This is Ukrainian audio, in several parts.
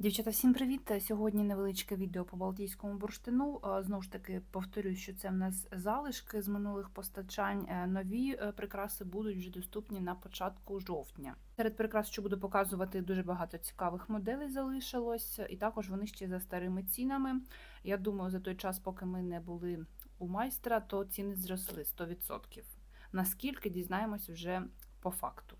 Дівчата, всім привіт! Сьогодні невеличке відео по Балтійському бурштину. Е, Знову ж таки, повторюю, що це в нас залишки з минулих постачань. Е, Нові е, прикраси будуть вже доступні на початку жовтня. Серед прикрас, що буду показувати, дуже багато цікавих моделей залишилось, і також вони ще за старими цінами. Я думаю, за той час, поки ми не були у майстра, то ціни зросли 100%. Наскільки дізнаємось вже по факту.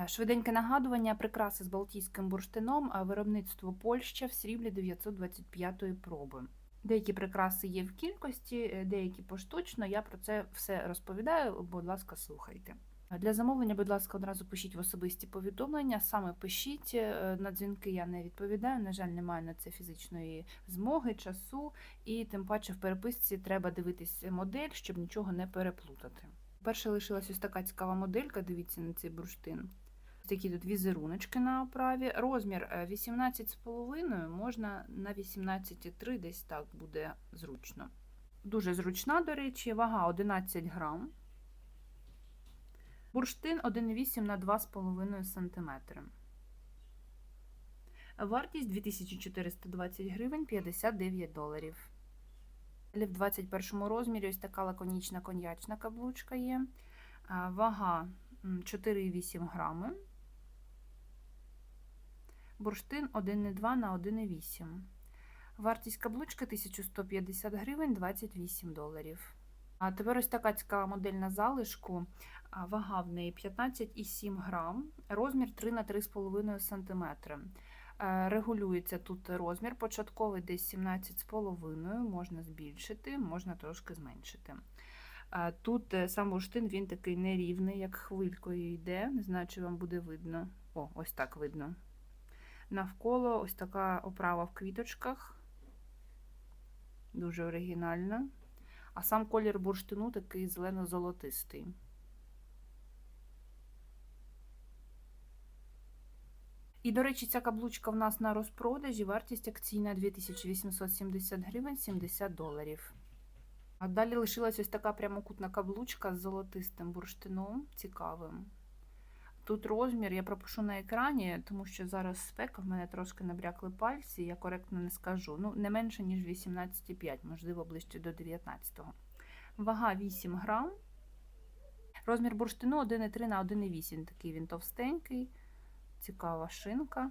Е, Швиденьке нагадування, прикраси з балтійським бурштином, а виробництво Польща в сріблі 925-ї проби. Деякі прикраси є в кількості, е, деякі поштучно. Я про це все розповідаю, будь ласка, слухайте. Е, Для замовлення, будь ласка, одразу пишіть в особисті повідомлення, саме пишіть. Е, На дзвінки я не відповідаю. На жаль, немає на це фізичної змоги, часу, і тим паче в переписці треба дивитись модель, щоб нічого не переплутати. Перше лишилась ось така цікава моделька. Дивіться на цей бурштин. Такі тут візеруночки на оправі. Розмір е, 18,5 можна на 18,3 десь так буде зручно. Дуже зручна, до речі, вага 11 грам. Бурштин 1,8 на 2,5 см. Вартість 2420 гривень 59 доларів. В 21 розмірі ось така лаконічна коньячна каблучка є. Вага 4,8 грами. Бурштин 1,2 на 1,8. Вартість каблучки 1150 гривень 28 доларів. А тепер ось така цікава модель на залишку. Вага в неї 15,7 грам, розмір 3 на 3,5 см. Е, Регулюється тут розмір, початковий десь 17,5, можна збільшити, можна трошки зменшити. Е, Тут е, сам бурштин він такий нерівний, як хвилькою йде. Не знаю, чи вам буде видно. О, ось так видно. Навколо ось така оправа в квіточках. Дуже оригінальна. А сам колір бурштину такий зелено-золотистий. І, до речі, ця каблучка в нас на розпродажі. Вартість акційна 2870 гривень 70 доларів. А далі лишилась ось така прямокутна каблучка з золотистим бурштином, цікавим. Тут розмір я пропишу на екрані, тому що зараз спека, в мене трошки набрякли пальці, я коректно не скажу. Ну, не менше, ніж 18,5, можливо, ближче до 19-го. Вага 8 грам. Розмір бурштину 1,3 на 1,8. Такий він товстенький, цікава шинка.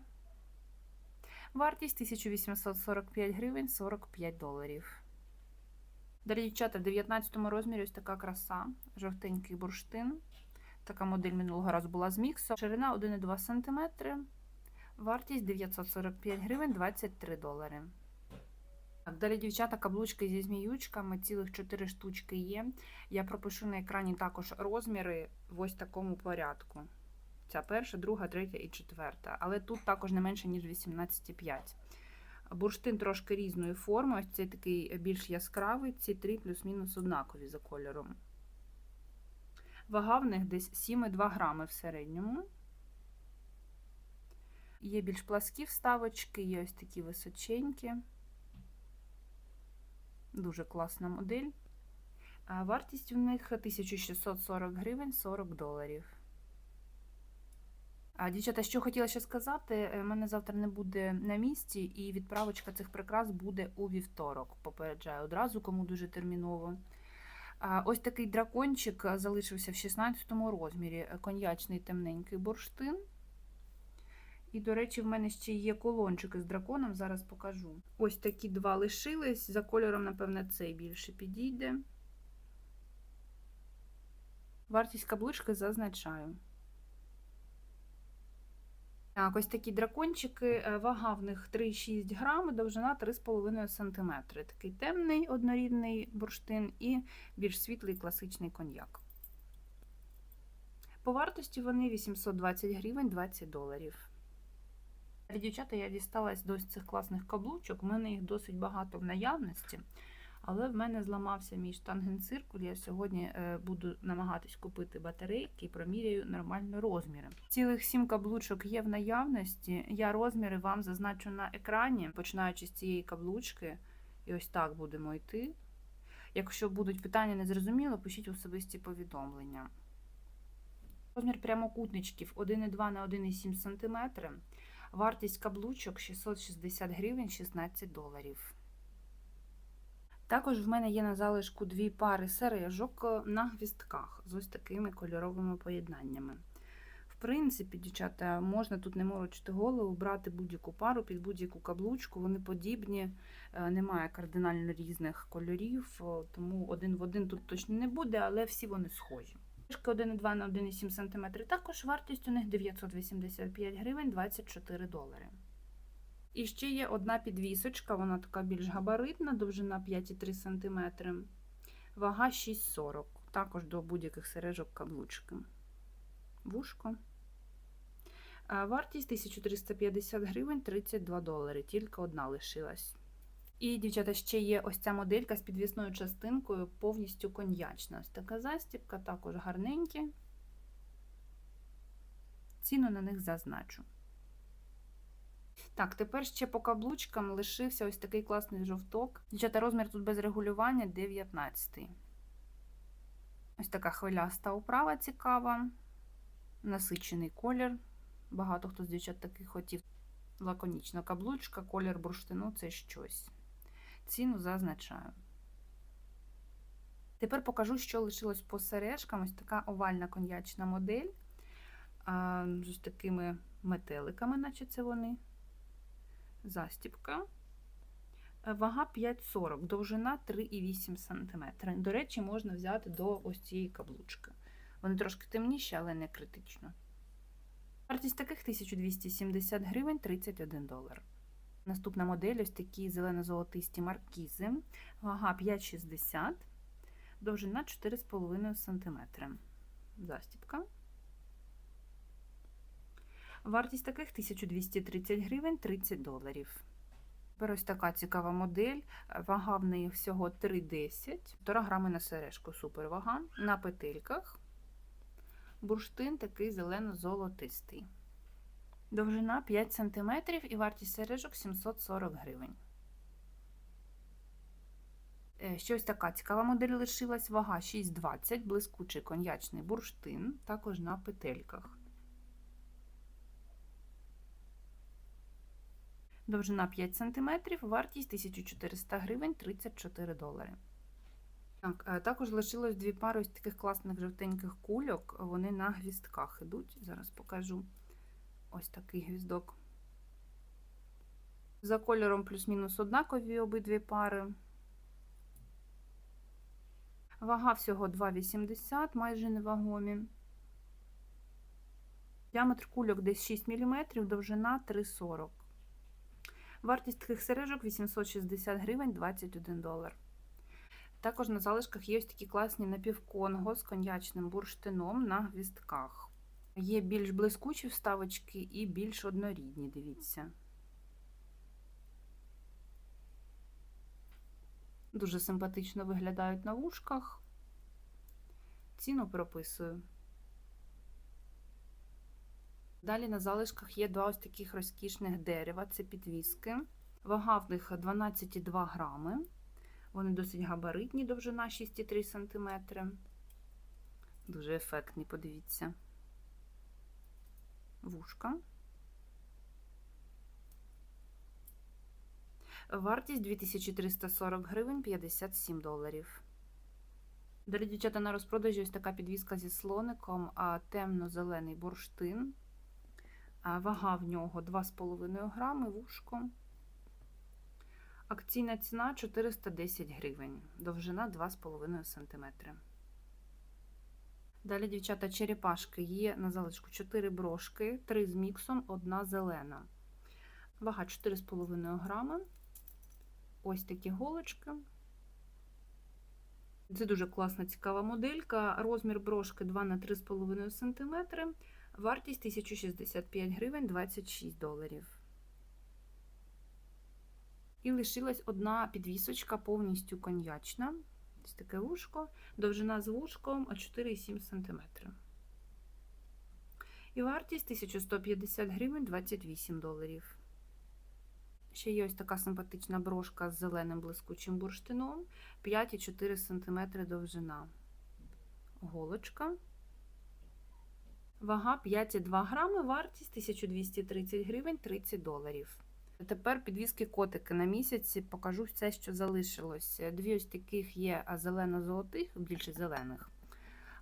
Вартість 1845 гривень 45 доларів. Далі, дівчата, в 19 розмірі ось така краса, жовтенький бурштин. Така модель минулого разу була з міксу. Ширина 1,2 см. Вартість 945 гривень 23 долари. Так, далі, дівчата, каблучки зі зміючками, цілих 4 штучки є. Я пропишу на екрані також розміри в ось такому порядку. Ця перша, друга, третя і четверта. Але тут також не менше, ніж 18,5. Бурштин трошки різної форми. Ось цей такий більш яскравий, ці три плюс-мінус однакові за кольором. Вага в них десь 7,2 грами в середньому. Є більш пласкі вставочки, є ось такі височенькі. Дуже класна модель. А Вартість у них 1640 гривень 40 доларів. А, Дівчата, що хотіла ще сказати, е, мене завтра не буде на місці, і відправочка цих прикрас буде у вівторок. Попереджаю одразу, кому дуже терміново. Ось такий дракончик залишився в 16 розмірі, коньячний темненький бурштин. І, до речі, в мене ще є колончики з драконом, зараз покажу. Ось такі два лишились. За кольором, напевне, цей більше підійде. Вартість каблучки зазначаю. Так, ось такі дракончики, е, вага в них 3,6 грами, довжина 3,5 см. Такий темний однорідний бурштин і більш світлий класичний коньяк. По вартості вони 820 гривень 20 доларів. Дівчата, я дісталась до цих класних каблучок. У мене їх досить багато в наявності, але в мене зламався мій штангенциркуль. Я сьогодні е, буду намагатись купити батарейки і проміряю нормально розміри. Цілих сім каблучок є в наявності. Я розміри вам зазначу на екрані, починаючи з цієї каблучки. І ось так будемо йти. Якщо будуть питання незрозуміло, пишіть особисті повідомлення. Розмір прямокутничків 1,2 на 1,7 см. Вартість каблучок 660 гривень 16 доларів. Також в мене є на залишку дві пари сережок е, на гвістках з ось такими кольоровими поєднаннями. В принципі, дівчата, можна тут не морочити голову, брати будь-яку пару під будь-яку каблучку, вони подібні, е, немає кардинально різних кольорів, тому один в один тут точно не буде, але всі вони схожі. Сережки 1,2 на 1,7 см, також вартість у них 985 гривень 24 долари. І ще є одна підвісочка, вона така більш габаритна, довжина 5,3 см, вага 6,40 також до будь-яких сережок каблучки. Вушко. Вартість 1350 гривень 32 долари, тільки одна лишилась. І, дівчата, ще є ось ця моделька з підвісною частинкою, повністю коньячна. Ось така застібка, також гарненькі. Ціну на них зазначу. Так, тепер ще по каблучкам лишився ось такий класний жовток. Дівчата, розмір тут без регулювання 19. Ось така хвиляста управа цікава, насичений колір. Багато хто з дівчат таких хотів. Лаконічна каблучка, колір бурштину це щось. Ціну зазначаю. Тепер покажу, що лишилось по сережкам. Ось така овальна коньячна модель з такими метеликами, наче це вони. Застіпка. Е, Вага 5,40, довжина 3,8 см. До речі, можна взяти до ось цієї каблучки. Вони трошки темніші, але не критично. Вартість таких 1270 гривень 31 долар. Наступна модель ось такі зелено-золотисті маркізи. Вага 5,60, довжина 4,5 см. Застіпка. Вартість таких 1230 гривень 30 доларів. Тепер ось така цікава модель. Вага в неї всього 3,10, 1,5 грами на сережку. Супер вага. На петельках. Бурштин такий зелено-золотистий. Довжина 5 см і вартість сережок 740 гривень. Е, Ще ось така цікава модель лишилась. Вага 6,20, блискучий коньячний бурштин, також на петельках. Довжина 5 см, вартість 1400 гривень 34 долари. Так, е, також лишилось дві пари ось таких класних жовтеньких кульок. Вони на гвістках ідуть. Зараз покажу ось такий гвіздок. За кольором плюс-мінус однакові обидві пари. Вага всього 2,80, майже невагомі. Діаметр кульок десь 6 мм, довжина 3,40 Вартість таких сережок 860 гривень 21 долар. Також на залишках є ось такі класні напівконго з коньячним бурштином на гвістках. Є більш блискучі вставочки і більш однорідні, дивіться. Дуже симпатично виглядають на вушках. Ціну прописую. Далі на залишках є два ось таких розкішних дерева, це підвіски. Вага в них 12,2 грами. Вони досить габаритні, довжина 6,3 см. Дуже ефектні, подивіться. Вушка. Вартість 2340 гривень 57 доларів. Далі, дівчата, на розпродажі ось така підвіска зі слоником, а темно-зелений бурштин. Вага в нього 2,5 грами, вушко. Акційна ціна 410 гривень, довжина 2,5 см. Далі, дівчата, черепашки є на залишку 4 брошки, 3 з міксом, 1 зелена. Вага 4,5 грами. Ось такі голочки. Це дуже класна, цікава моделька. Розмір брошки 2 на 3,5 см. Вартість 1065 гривень 26 доларів. І лишилась одна підвісочка повністю коньячна. Ось таке вушко, довжина з вушком 4,7 см. І вартість 1150 гривень 28 доларів. Ще є ось така симпатична брошка з зеленим блискучим бурштином, 5,4 см довжина. Голочка. Вага 5,2 грами, вартість 1230 гривень 30 доларів. Тепер підвіски котики на місяці покажу все, що залишилось. Дві ось таких є зелено-золотих, більше зелених.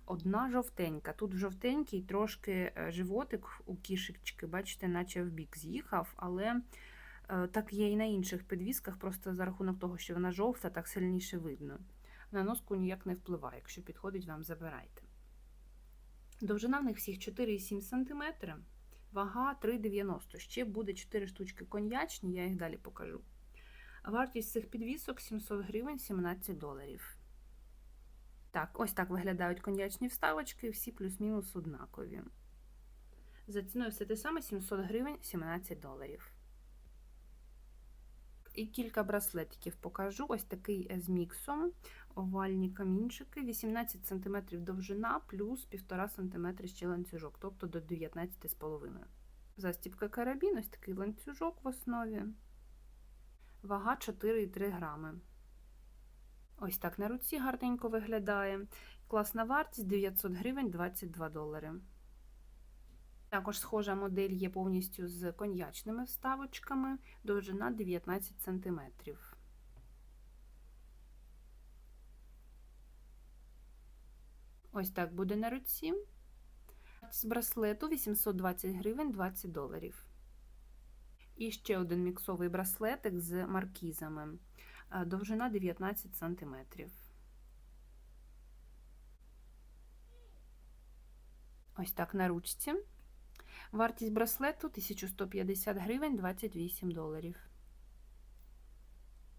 Одна жовтенька. Тут жовтенький трошки е, животик у кішечки, бачите, наче в бік з'їхав, але е, так є і на інших підвісках, просто за рахунок того, що вона жовта, так сильніше видно. На носку ніяк не впливає. Якщо підходить, вам забирайте. Довжина в них всіх 4,7 см, вага 3,90 Ще буде 4 штучки коньячні, я їх далі покажу. Вартість цих підвісок 700 гривень 17 доларів. Так, ось так виглядають коньячні вставочки, всі плюс-мінус однакові. За ціною все те саме 700 гривень 17 доларів. І кілька браслетиків покажу. Ось такий з міксом, овальні камінчики, 18 см довжина, плюс 1,5 см ще ланцюжок, тобто до 19,5 Застібка карабін, ось такий ланцюжок в основі. Вага 4,3 грами. Ось так на руці гарненько виглядає. Класна вартість 900 гривень 22 долари. Також схожа модель є повністю з коньячними вставочками, довжина 19 см. Ось так буде на руці. З браслету 820 гривень 20 доларів. І ще один міксовий браслетик з маркізами. Довжина 19 см. Ось так на ручці. Вартість браслету 1150 гривень 28 доларів.